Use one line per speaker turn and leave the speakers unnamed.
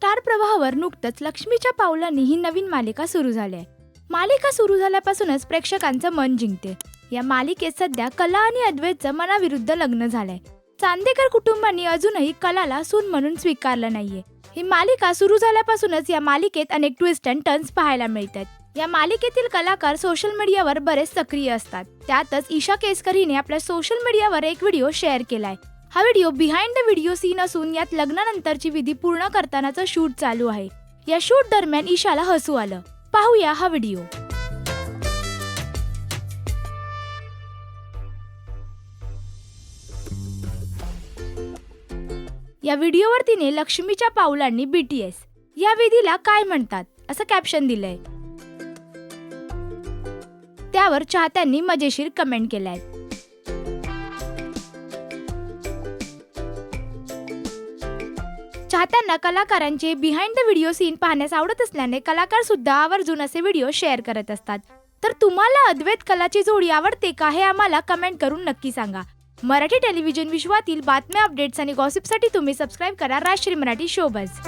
Star प्रवाहावर नुकतंच लक्ष्मीच्या पावलांनी ही नवीन मालिका सुरू झाली आहे मालिका सुरू झाल्यापासूनच प्रेक्षकांचं मन जिंकते. या मालिकेत सध्या कला आणि अद्वैतचं मनाविरुद्ध लग्न झालंय. चांदेकर कुटुंबांनी अजूनही कलाला सून म्हणून स्वीकारलं नाहीये. ही मालिका सुरू झाल्यापासूनच या मालिकेत अनेक ट्विस्ट अँड टर्न्स पाहायला मिळतात. या मालिकेतील कलाकार सोशल मीडियावर बरेच सक्रिय असतात. त्यातच ईशा केसकर हिने आपल्या सोशल मीडियावर एक व्हिडिओ शेअर केलाय. हा video behind the video scene असून यात लग्नानंतरची विधी पूर्ण करतानाचं शूट चालू आहे. या शूट दरम्यान ईशाला हसू आलं. पाहूया हा व्हिडिओ. या व्हिडिओवर तिने लक्ष्मीच्या पावलांनी बीटीएस या विधीला काय म्हणतात? असं कॅप्शन दिलंय. त्यावर चाहत्यांनी मजेशीर कमेंट केल्या आहेत चाहत्यांना कलाकारांचे बिहाइंड द व्हिडिओ सीन पाहण्यास आवडत असल्याने कलाकार सुद्धा आवर्जून असे व्हिडिओ शेअर करत असतात. तर तुम्हाला अद्वैत कलाची जोडी आवडते का हे आम्हाला कमेंट करून नक्की सांगा. मराठी टेलिव्हिजन विश्वातील बातम्या अपडेट्स आणि गॉसिपसाठी तुम्ही सबस्क्राईब करा राजश्री मराठी शोबज